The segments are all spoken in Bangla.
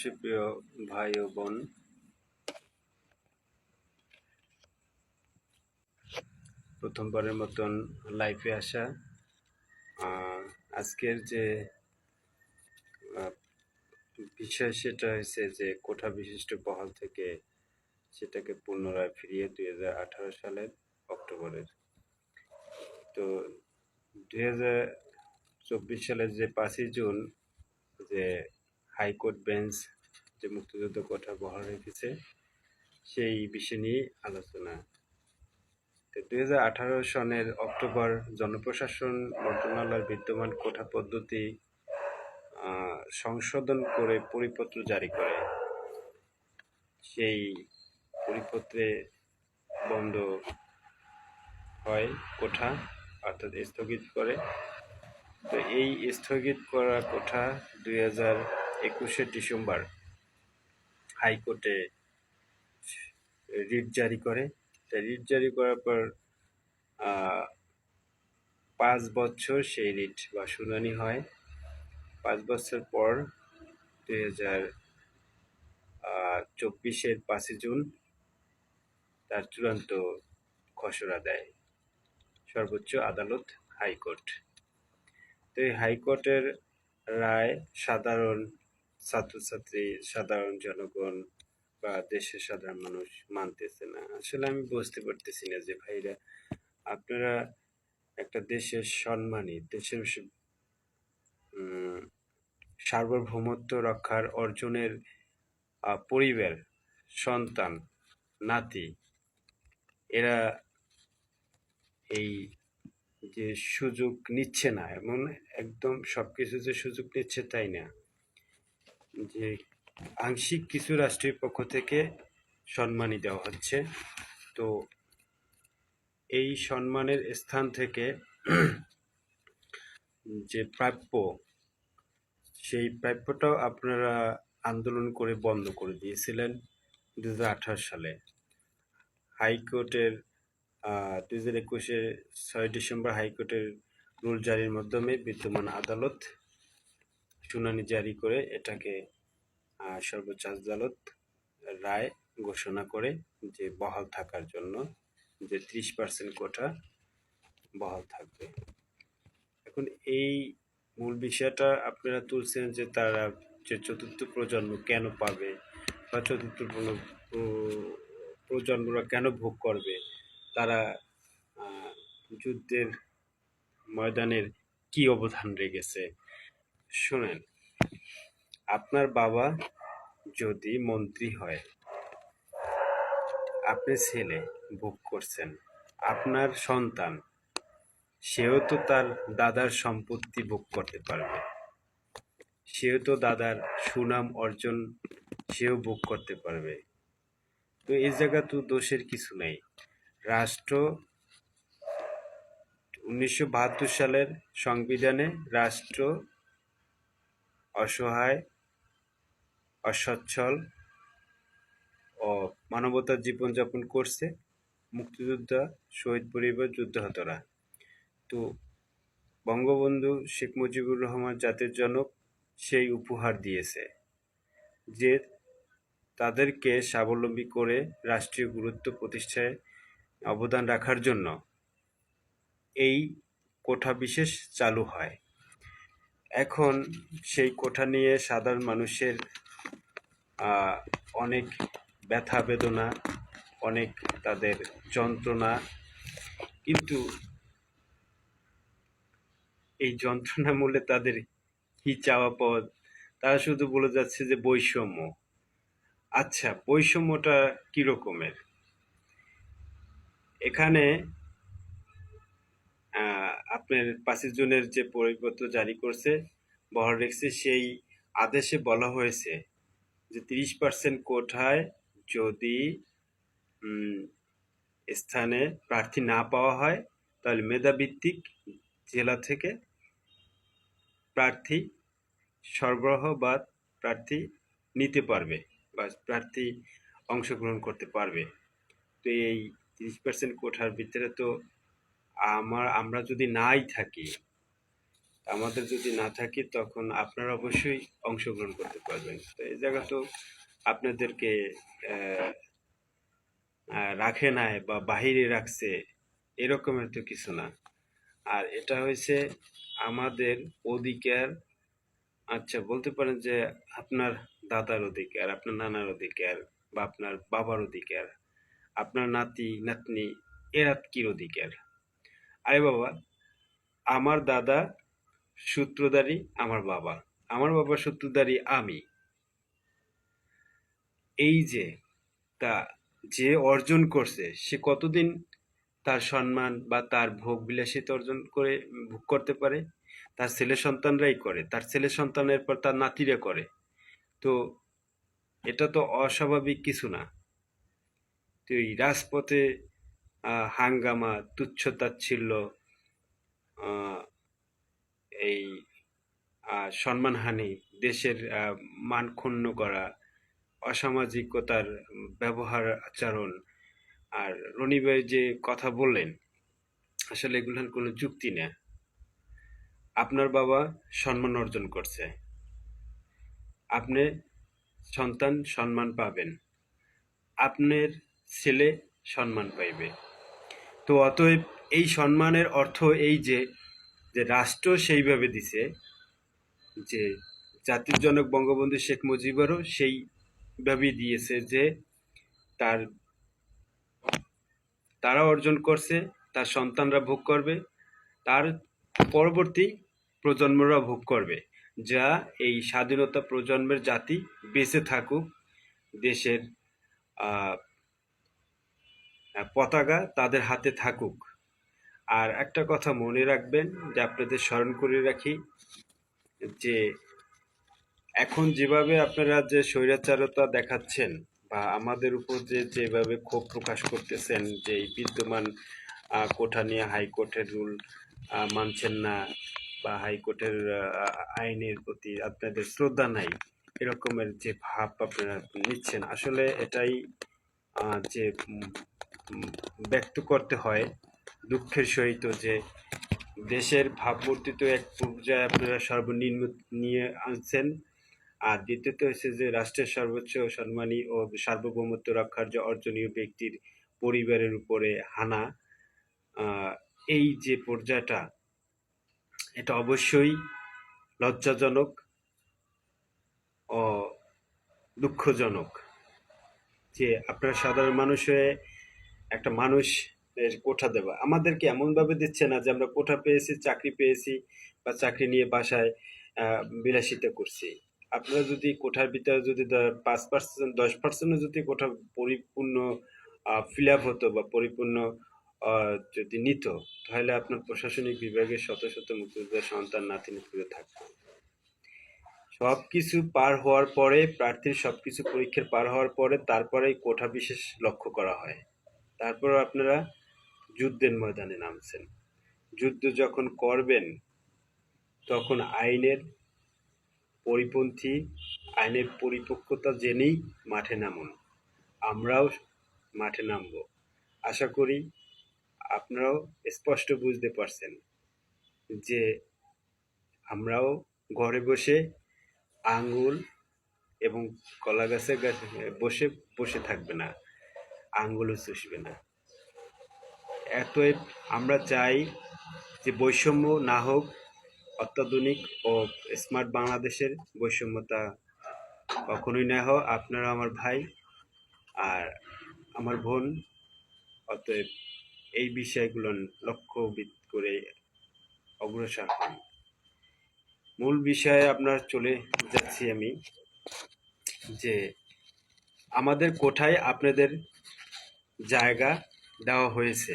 সুপ্রিয় ভাই ও বোন। প্রথমবারের মতন লাইফে আসা। আজকের যে বিষয় সেটা হয়েছে যে, কোঠা বিশিষ্ট বহাল থেকে সেটাকে পুনরায় ফিরিয়ে দুই আঠারো সালের অক্টোবরের। তো দুই চব্বিশ সালের যে পাঁচই জুন, যে হাইকোর্ট বেঞ্চ যে মুক্তিযুদ্ধ কোঠা বহাল রেখেছে, সেই বিষয় নিয়ে আলোচনা। দুই সনের অক্টোবর জনপ্রশাসন মন্ত্রণালয়ের বিদ্যমান কোঠা পদ্ধতি সংশোধন করে পরিপত্র জারি করে। সেই পরিপত্রে বন্ধ হয় কোঠা, অর্থাৎ স্থগিত করে। তো এই স্থগিত করা কোঠা দুই হাজার একুশে ডিসেম্বর হাইকোর্টে রিট জারি করে। তা রিট জারি করার পর পাঁচ বছর সেই রিট বা শুনানি হয়। পাঁচ বছর পর দুই হাজার চব্বিশের পাঁচই জুন তার চূড়ান্ত খসড়া দেয়। সর্বোচ্চ আদালত হাইকোর্ট। তো এই হাইকোর্টের রায় সাধারণ ছাত্রছাত্রী, সাধারণ জনগণ বা দেশের সাধারণ মানুষ মানতেছে না। আসলে আমি বুঝতে পারতেছি না যে ভাইরা, আপনারা একটা দেশের সম্মানী, দেশের সার্বভৌমত্ব রক্ষার অর্জনের পরিবার সন্তান, নাতি, এরা এই যে সুযোগ নিচ্ছে না, এমন একদম সবকিছু যে সুযোগ নিচ্ছে তাই না। যে আংশিক কিছু রাষ্ট্রের পক্ষ থেকে সম্মানই দেওয়া হচ্ছে। তো এই সম্মানের স্থান থেকে যে প্রাপ্য, সেই প্রাপ্যটাও আপনারা আন্দোলন করে বন্ধ করে দিয়েছিলেন দু হাজার আঠারো সালে। হাইকোর্টের দু হাজার একুশে ছয় ডিসেম্বর হাইকোর্টের রুল জারির মাধ্যমে বিদ্যমান আদালত শুনানি জারি করে এটাকে সর্বোচ্চ আদালত রায় ঘোষণা করে যে বহাল থাকার জন্য যে ত্রিশ পার্সেন্ট কোটা বহাল থাকবে। এখন এই মূল বিষয়টা আপনারা তুলছেন যে তারা যে চতুর্থ প্রজন্ম কেন পাবে বা চতুর্থ প্রজন্মরা কেন ভোগ করবে, তারা যুদ্ধের ময়দানের কি অবদান রেখেছে শোনেন, আপনার বাবা যদি মন্ত্রী হয়, আপনি ছেলে ভোগ করছেন, আপনার সন্তান, সেও তো তার দাদার সম্পত্তি ভোগ করতে পারবে। সেও তো দাদার সুনাম অর্জন সেও ভোগ করতে পারবে। তো এই জায়গা তো দোষের কিছু নেই। রাষ্ট্র উনিশশো বাহাত্তর সালের সংবিধানে রাষ্ট্র অসহায়, অসচ্ছল ও মানবতার জীবনযাপন করছে মুক্তিযোদ্ধা, শহীদ পরিবার যুদ্ধাহতরা। তো বঙ্গবন্ধু শেখ মুজিবুর রহমান জাতির জনক সেই উপহার দিয়েছে, যে তাদেরকে স্বাবলম্বী করে রাষ্ট্রীয় গুরুত্ব প্রতিষ্ঠায় অবদান রাখার জন্য এই কোঠা বিশেষ চালু হয়। এখন সেই কোঠা নিয়ে সাধারণ মানুষের অনেক ব্যথা বেদনা, অনেক তাদের যন্ত্রণা। কিন্তু এই যন্ত্রণা মূলে তাদের কি চাওয়া পাওয়া তারা শুধু বলে যাচ্ছে যে বৈষম্য। আচ্ছা বৈষম্যটা কি রকমের এখানে আপনার পাঁচই জুনের যে পরিপত্র জারি করছে বহাল রেখেছে সেই আদেশে বলা হয়েছে যে তিরিশ পার্সেন্ট কোঠায় যদি স্থানে প্রার্থী না পাওয়া হয়, তাহলে মেধাভিত্তিক জেলা থেকে প্রার্থী সরবরাহ বা প্রার্থী নিতে পারবে বা প্রার্থী অংশগ্রহণ করতে পারবে। তো এই তিরিশ পার্সেন্ট কোঠার ভিতরে তো আমার, আমরা যদি নাই থাকি, আমাদের যদি না থাকি, তখন আপনারা অবশ্যই অংশগ্রহণ করতে পারবেন। তো এই জায়গা তো আপনাদেরকে রাখে নাই বা বাহিরে রাখছে, এরকমের তো কিছু না। আর এটা হয়েছে আমাদের অধিকার আচ্ছা বলতে পারেন যে আপনার দাদার অধিকার, আপনার নানার অধিকার বা আপনার বাবার অধিকার, আপনার নাতি, নাতনি, এরা কির অধিকার? আরে বাবা, আমার দাদা সূত্রধারী, আমার বাবা। আমার বাবা সূত্রধারী আমি। এই যে, তা যে অর্জন করছে, সে কতদিন তার সম্মান বা তার ভোগ বিলাসিতা অর্জন করে, ভোগ করতে পারে? তার ছেলে সন্তানরাই করে, তার ছেলে সন্তানের পর তার নাতিরা করে। তো এটা তো অস্বাভাবিক কিছু না। তো এই রাজপথে হাঙ্গামা তুচ্ছতাচ্ছিল্য এই সম্মানহানি, দেশের মান ক্ষুণ্ণ করা, অসামাজিকতার ব্যবহার আচরণ, আর রনি যে কথা বললেন, আসলে এগুলোর কোনো যুক্তি না। আপনার বাবা সম্মান অর্জন করছে। আপনি সন্তান সম্মান পাবেন। আপনার ছেলে সম্মান পাইবে। তো অতএব এই সম্মানের অর্থ এই যে যে রাষ্ট্র সেইভাবে দিছে, যে জাতির জনক বঙ্গবন্ধু শেখ মুজিবুরও সেইভাবেই দিয়েছে যে তার, তারা অর্জন করছে, তার সন্তানরা ভোগ করবে, তার পরবর্তী প্রজন্মরা ভোগ করবে, যা এই স্বাধীনতা প্রজন্মের জাতি বেঁচে থাকুক, দেশের পতাকা তাদের হাতে থাকুক। আর একটা কথা মনে রাখবেন, যে আপনাদের স্মরণ করে রাখি, যে এখন যেভাবে আপনারা যে স্বৈরাচারতা দেখাচ্ছেন বা আমাদের উপর যে যেভাবে ক্ষোভ প্রকাশ করতেছেন, যে বিদ্যমান কোঠা নিয়ে হাইকোর্টের রুল মানছেন না বা হাইকোর্টের আইনের প্রতি আপনাদের শ্রদ্ধা নাই, এরকমের যে ভাব আপনারা নিচ্ছেন, আসলে এটাই যে ব্যক্ত করতে হয় দুঃখের সহিত যে দেশের ভাবমূর্তি তো এক পর্যায়ে আপনারা সর্বনিম্ন নিয়ে আনছেন। আর দ্বিতীয়ত হচ্ছে যে রাষ্ট্রের সর্বোচ্চ সম্মানী ও সার্বভৌমত্ব রক্ষার যে অর্জনীয় ব্যক্তির পরিবারের উপরে হানা এই যে পর্যায়টা, এটা অবশ্যই লজ্জাজনক ও দুঃখজনক যে আপনারা সাধারণ মানুষ একটা মানুষ কোঠা দেওয়া। আমাদেরকে এমনভাবে দিচ্ছে না যে আমরা কোঠা পেয়েছি, চাকরি পেয়েছি বা চাকরি নিয়ে বাসায় বিলাসিতা করছি। আপনারা যদি কোঠার ভিতরে যদি পাঁচ পার্সেন্ট দশ পার্সেন্টও যদি কোঠা পরিপূর্ণ ফিল আপ হতো বা পরিপূর্ণ যদি নিত, তাহলে আপনার প্রশাসনিক বিভাগে শত শত মুক্তিযোদ্ধার সন্তান, নাতি নাতিরা থাকতো। সব কিছু পার হওয়ার পরে, প্রার্থীর সব কিছু পরীক্ষার পার হওয়ার পরে তারপরেই কোঠা বিশেষ লক্ষ্য করা হয়। তারপর আপনারা যুদ্ধের ময়দানে নামছেন। যুদ্ধ যখন করবেন, তখন আইনের পরিপন্থী, আইনের পরিপক্কতা জেনেই মাঠে নামুন। আমরাও মাঠে নামব। আশা করি আপনারাও স্পষ্ট বুঝতে পারছেন যে আমরাও ঘরে বসে আঙ্গুল এবং কলা গাছের গাছে বসে বসে থাকবে না। আঙ্গুলও চুষবে না। এতএব আমরা চাই যে বৈষম্য না হোক, অত্যাধুনিক ও স্মার্ট বাংলাদেশের বৈষম্যতা কখনোই না হোক। আপনারা আমার ভাই আর আমার বোন। অতএব এই বিষয়গুলো লক্ষ্যবিদ করে অগ্রসর হন। মূল বিষয়ে আপনার চলে যাচ্ছি আমি যে আমাদের কোঠায় আপনাদের জায়গা দেওয়া হয়েছে।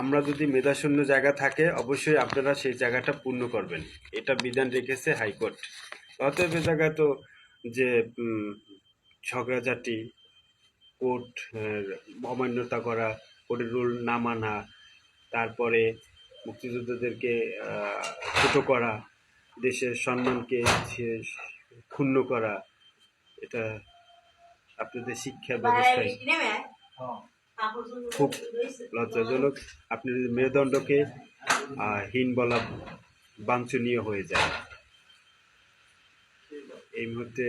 আমরা যদি মেধাশূন্য জায়গা থাকে অবশ্যই আপনারা সেই জায়গাটা পূর্ণ করবেন। এটা বিধান রেখেছে হাইকোর্ট। অতএব এ জায়গায় তো যে ঝগড়াঝাটি কোর্ট অমান্যতা করা কোর্টের রুল না মানা তারপরে মুক্তিযোদ্ধাদেরকে ছোট করা দেশের সম্মানকে ক্ষুণ্ণ করা এটা আপনাদের শিক্ষা ব্যবস্থায়। খুব লজ্জাজনক। আপনি যদি মেরুদণ্ডকে হীন বলা বাঞ্ছনীয় হয়ে যায়। এই মুহূর্তে